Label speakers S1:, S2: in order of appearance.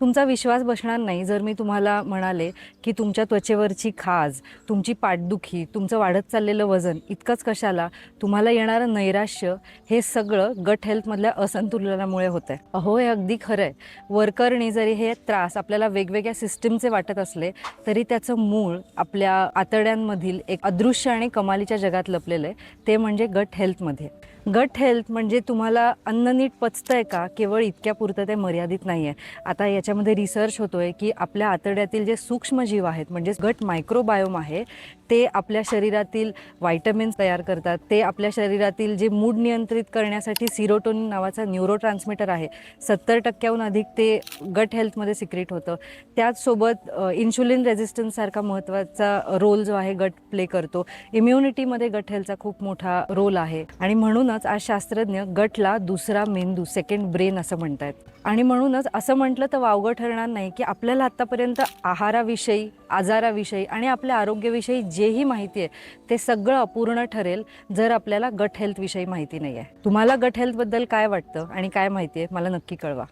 S1: तुमचा विश्वास बसणार नाही जर मी तुम्हाला म्हणाले की तुमच्या त्वचेवरची खाज तुमची पाठदुखी तुमचं वाढत चाललेलं वजन इतकंच कशाला? तुम्हाला येणारं नैराश्य हे सगळं गट हेल्थमधल्या असंतुलनामुळे होतं आहे अहो हे अगदी खरं आहे वर्करने जरी हे त्रास आपल्याला वेगवेगळ्या सिस्टीमचे वाटत असले तरी त्याचं मूळ आपल्या आतड्यांमधील एक अदृश्य आणि कमालीच्या जगात लपलेलं आहे. ते म्हणजे गट हेल्थमध्ये गट हेल्थ म्हणजे तुम्हाला अन्न नीट पचतंय का? केवळ इतक्यापुरतं ते मर्यादित नाही आहे आता याच्यामध्ये रिसर्च होतो आहे की आपल्या आतड्यातील जे सूक्ष्मजीव आहेत म्हणजे गट मायक्रोबायोम आहे ते आपल्या शरीरातील व्हायटमिन्स तयार करतात. ते आपल्या शरीरातील जे मूड नियंत्रित करण्यासाठी सिरोटोनिन नावाचा न्यूरो ट्रान्समिटर आहे. सत्तर टक्क्याहून अधिक ते गट हेल्थमध्ये सिक्रेट होतं. त्याचसोबत इन्शुलिन रेझिस्टन्ससारखा महत्त्वाचा रोल जो आहे गट प्ले करतो. इम्युनिटीमध्ये गट हेल्थचा खूप मोठा रोल आहे. आणि म्हणूनच आज शास्त्रज्ञ गटला दुसरा मेंदू सेकंड ब्रेन असं म्हणतात आणि म्हणूनच असं म्हटलं तर वावगं ठरणार नाही की आपल्याला आत्तापर्यंत आहाराविषयी आजाराविषयी आणि आपल्या आरोग्याविषयी जेही माहिती आहे ते सगळं अपूर्ण ठरेल जर आपल्याला गट हेल्थविषयी माहिती नाही आहे. तुम्हाला गट हेल्थबद्दल काय वाटतं आणि काय माहिती आहे मला नक्की कळवा.